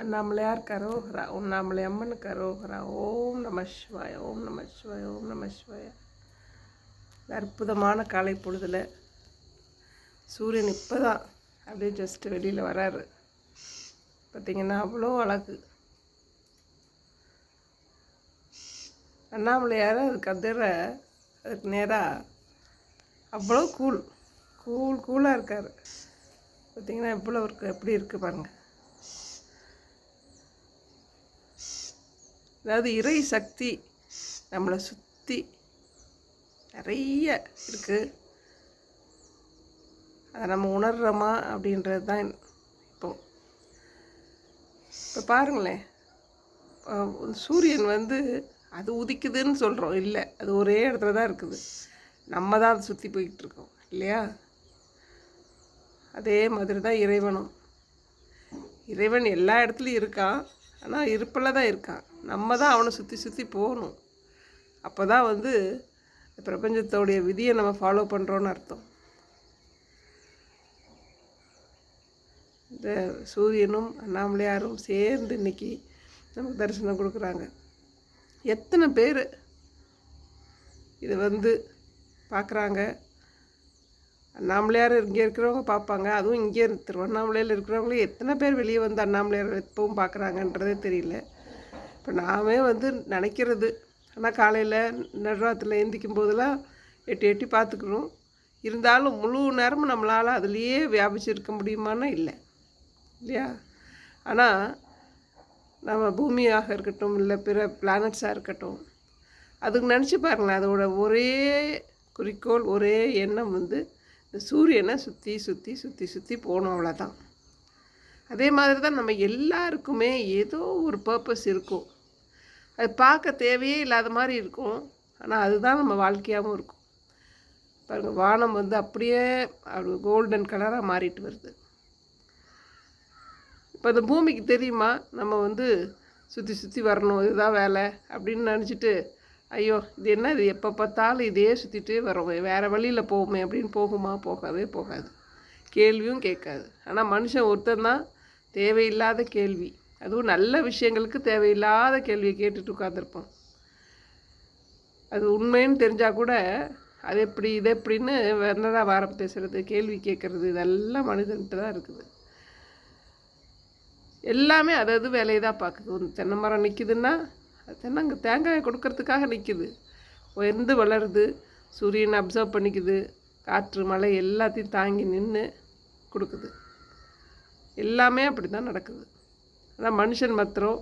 அண்ணாமலையார் கரோகரா உண்ணாமலை அம்மன் கரோகரா ஓம் நம சிவாய ஓம் நம சிவாய ஓம் நம சிவாய. அற்புதமான காலை பொழுதில் சூரியன் இப்போ தான் அப்படியே ஜஸ்ட் வெளியில் வராரு. பார்த்தீங்கன்னா அவ்வளோ அழகு. அண்ணாமலையார் அது அதிர அதுக்கு நேராக அவ்வளோ கூல் கூல் கூலாக இருக்கார். பார்த்தீங்கன்னா எவ்வளோ இருக்கு எப்படி இருக்குது பாருங்கள் அதாவது இறை சக்தி நம்மளை சுற்றி நிறைய இருக்குது அதை நம்ம உணர்கிறோமா அப்படின்றது தான் இப்போ. இப்போ பாருங்களேன். சூரியன் வந்து அது உதிக்குதுன்னு சொல்கிறோம் இல்லை அது ஒரே இடத்துல தான் இருக்குது. நம்ம தான் அதை சுற்றி போய்கிட்டு இருக்கோம். இல்லையா? அதே மாதிரி தான் இறைவனும். இறைவன் எல்லா இடத்துலையும் இருக்கான். ஆனால் இருப்பில் தான் இருக்கான். நம்ம தான் அவனை சுற்றி சுற்றி போகணும். அப்போ தான் வந்து பிரபஞ்சத்தோடைய விதியை நம்ம ஃபாலோ பண்ணுறோன்னு அர்த்தம். இந்த சூரியனும் அண்ணாமலையாரும் சேர்ந்து இன்றைக்கி நமக்கு தரிசனம் கொடுக்குறாங்க. எத்தனை பேர் இதை வந்து பார்க்குறாங்க. அண்ணாமலையார் இங்கே இருக்கிறவங்க பார்ப்பாங்க. அதுவும் இங்கே திருவண்ணாமலையில் இருக்கிறவங்களே எத்தனை பேர் வெளியே வந்து அண்ணாமலையார் எப்பவும் பார்க்குறாங்கன்றதே தெரியல. இப்போ நாமே வந்து நினைக்கிறது. ஆனால் காலையில் நடுராத்தில் எந்திக்கும் போதெல்லாம் எட்டி எட்டி பார்த்துக்கிறோம் இருந்தாலும் முழு நேரமும் நம்மளால் அதுலேயே வியாபிச்சிருக்க முடியுமானா இல்லை. இல்லையா? ஆனால் நம்ம பூமியாக இருக்கட்டும் இல்லை பிற பிளானட்ஸாக இருக்கட்டும் அதுக்கு நினச்சி பாருங்களேன். அதோட ஒரே குறிக்கோள் ஒரே எண்ணம் வந்து இந்த சூரியனை சுற்றி சுற்றி சுற்றி சுற்றி போகணும் அவ்வளோதான் அதே மாதிரி தான் நம்ம எல்லாருக்குமே ஏதோ ஒரு பர்பஸ் இருக்கும். அது பார்க்க தேவையே இல்லாத மாதிரி இருக்கும். ஆனால் அதுதான் நம்ம வாழ்க்கையாகவும் இருக்கும். பாருங்கள் வானம் வந்து அப்படியே அது கோல்டன் கலராக மாறிட்டு வருது. இப்போ இந்த பூமிக்கு தெரியுமா? நம்ம வந்து சுற்றி சுற்றி வரணும். இதுதான் வேலை அப்படின்னு நினச்சிட்டு ஐயோ இது என்ன இது எப்போ பார்த்தாலும் இதே சுற்றிட்டே வரோம் வேறு வழியில் போகுமே அப்படின்னு போகுமா? போகவே போகாது. கேள்வியும் கேட்காது. ஆனால் மனுஷன் ஒருத்தன் தான் தேவையில்லாத கேள்வி. அதுவும் நல்ல விஷயங்களுக்கு தேவையில்லாத கேள்வியை கேட்டுட்டு உட்காந்துருப்போம் அது உண்மைன்னு தெரிஞ்சால் கூட அது எப்படி இது எப்படின்னு வேறதா வாரம் பேசுகிறது கேள்வி கேட்குறது இதெல்லாம் மனிதன்ட்டு தான் இருக்குது. எல்லாமே அதாவது வேலையை தான் பார்க்குது. ஒரு தென்னை மரம் நிற்குதுன்னா அது அங்கே தேங்காயை கொடுக்கறதுக்காக நிற்கிது உயர்ந்து வளருது சூரியனை அப்சர்வ் பண்ணிக்குது காற்று மழை எல்லாத்தையும் தாங்கி நின்று கொடுக்குது. எல்லாமே அப்படி தான் நடக்குது. ஆனால் மனுஷன் மாத்திரம்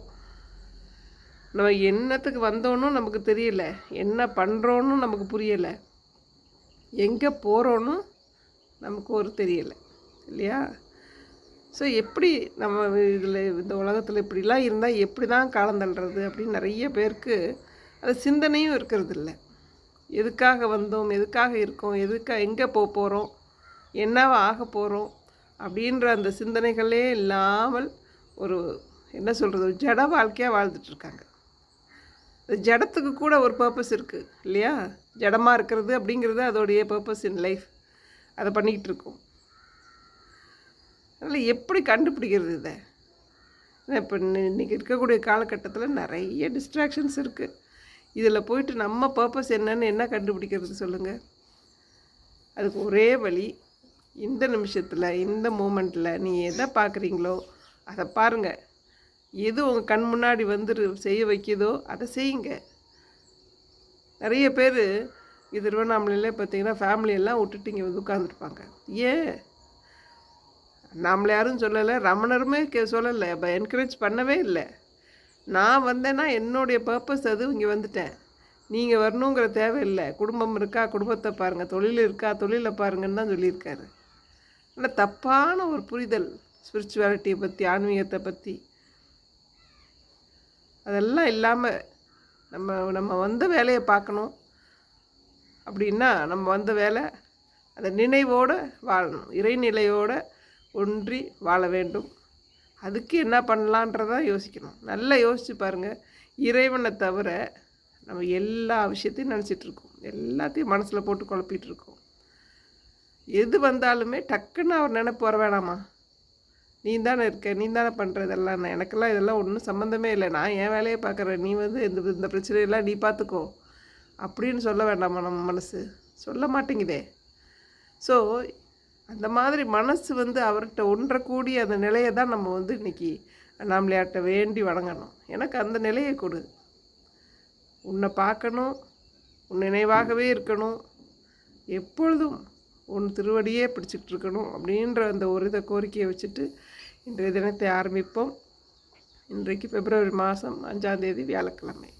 நம்ம என்னத்துக்கு வந்தோன்னு நமக்கு தெரியல என்ன பண்ணுறோன்னு நமக்கு புரியலை எங்கே போகிறோன்னு நமக்கு ஒரு தெரியலை இல்லையா? ஸோ எப்படி நம்ம இதில் இந்த உலகத்தில் இப்படிலாம் இருந்தால் எப்படி தான் காலம் தள்ளுறது அப்படின்னு நிறைய பேருக்கு அது சிந்தனையும் இருக்கிறது இல்லை எதுக்காக வந்தோம் எதுக்காக இருக்கோம் எதுக்காக எங்கே போக போகிறோம் என்னவா ஆக போகிறோம் அப்படின்ற அந்த சிந்தனைகளே இல்லாமல் ஒரு என்ன சொல்கிறது ஜட வாழ்க்கையாக வாழ்ந்துட்டுருக்காங்க ஜடத்துக்கு கூட ஒரு பர்பஸ் இருக்குது இல்லையா? ஜடமாக இருக்கிறது அப்படிங்கிறது அதோடைய பர்பஸ் இன் லைஃப் அதை பண்ணிக்கிட்டு இருக்கோம். அதனால் எப்படி கண்டுபிடிக்கிறது இதை? இப்போ இன்றைக்கி இருக்கக்கூடிய காலகட்டத்தில் நிறைய டிஸ்ட்ராக்ஷன்ஸ் இருக்குது இதில் போயிட்டு நம்ம பர்பஸ் என்னன்னு என்ன கண்டுபிடிக்கிறது சொல்லுங்கள் அதுக்கு ஒரே வழி இந்த நிமிஷத்தில் இந்த மூமெண்ட்டில் நீ எதை பார்க்குறீங்களோ அதை பாருங்கள் எது உங்கள் கண் முன்னாடி வந்து செய்ய வைக்கிதோ அதை செய்யுங்க. நிறைய பேர் இது திருவண்ணாமலையில் பார்த்தீங்கன்னா ஃபேமிலியெல்லாம் விட்டுட்டு இங்கே வந்து உட்காந்துருப்பாங்க ஏன்? நம்மளை யாரும் சொல்லலை ரமணருமே கே சொல்லலை இப்போ என்கரேஜ் பண்ணவே இல்லை. நான் வந்தேன்னா என்னுடைய பர்பஸ் அது இங்கே வந்துட்டேன். நீங்கள் வரணுங்கிற தேவையில்லை குடும்பம் இருக்கா குடும்பத்தை பாருங்கள் தொழில் இருக்கா தொழிலை பாருங்கன்னு தான் சொல்லியிருக்காரு. ஆனால் தப்பான ஒரு புரிதல் ஸ்பிரிச்சுவாலிட்டியை பற்றி ஆன்மீகத்தை பற்றி அதெல்லாம் இல்லாமல் நம்ம நம்ம வந்த வேலையை பார்க்கணும். அப்படின்னா நம்ம வந்த வேலை அந்த நினைவோடு வாழணும். இறைநிலையோடு ஒன்றி வாழ வேண்டும். அதுக்கு என்ன பண்ணலான்றதான் யோசிக்கணும். நல்லா யோசித்து பாருங்கள் இறைவனை தவிர நம்ம எல்லா விஷயத்தையும் நினச்சிட்ருக்கோம் எல்லாத்தையும் மனசில் போட்டு குழப்பிகிட்ருக்கோம் எது வந்தாலுமே டக்குன்னு அவர் நினப்பு வர வேணாமா? நீ தானே இருக்க நீ தானே பண்ணுற இதெல்லாம் நான் எனக்கெல்லாம் இதெல்லாம் ஒன்றும் சம்மந்தமே இல்லை. நான் என் வேலையை பார்க்குறேன். நீ வந்து இந்த இந்த பிரச்சனையெல்லாம் நீ பார்த்துக்கோ. அப்படின்னு சொல்ல வேண்டாமா நம்ம மனசு? சொல்ல மாட்டேங்குதே. ஸோ அந்த மாதிரி மனசு வந்து அவர்கிட்ட ஒன்றக்கூடிய அந்த நிலையை தான் நம்ம வந்து இன்றைக்கி அண்ணாமலையாட்ட வேண்டி வணங்கணும். எனக்கு அந்த நிலையை கொடு. உன்னை பார்க்கணும். உன் நினைவாகவே இருக்கணும். எப்பொழுதும் உன் திருவடியே பிடிச்சிட்டு இருக்கணும் அப்படின்ற அந்த ஒரு இதை கோரிக்கையை வச்சுட்டு இன்றைய தினத்தை ஆரம்பிப்போம். இன்றைக்கு பிப்ரவரி மாதம் அஞ்சாந்தேதி வியாழக்கிழமை.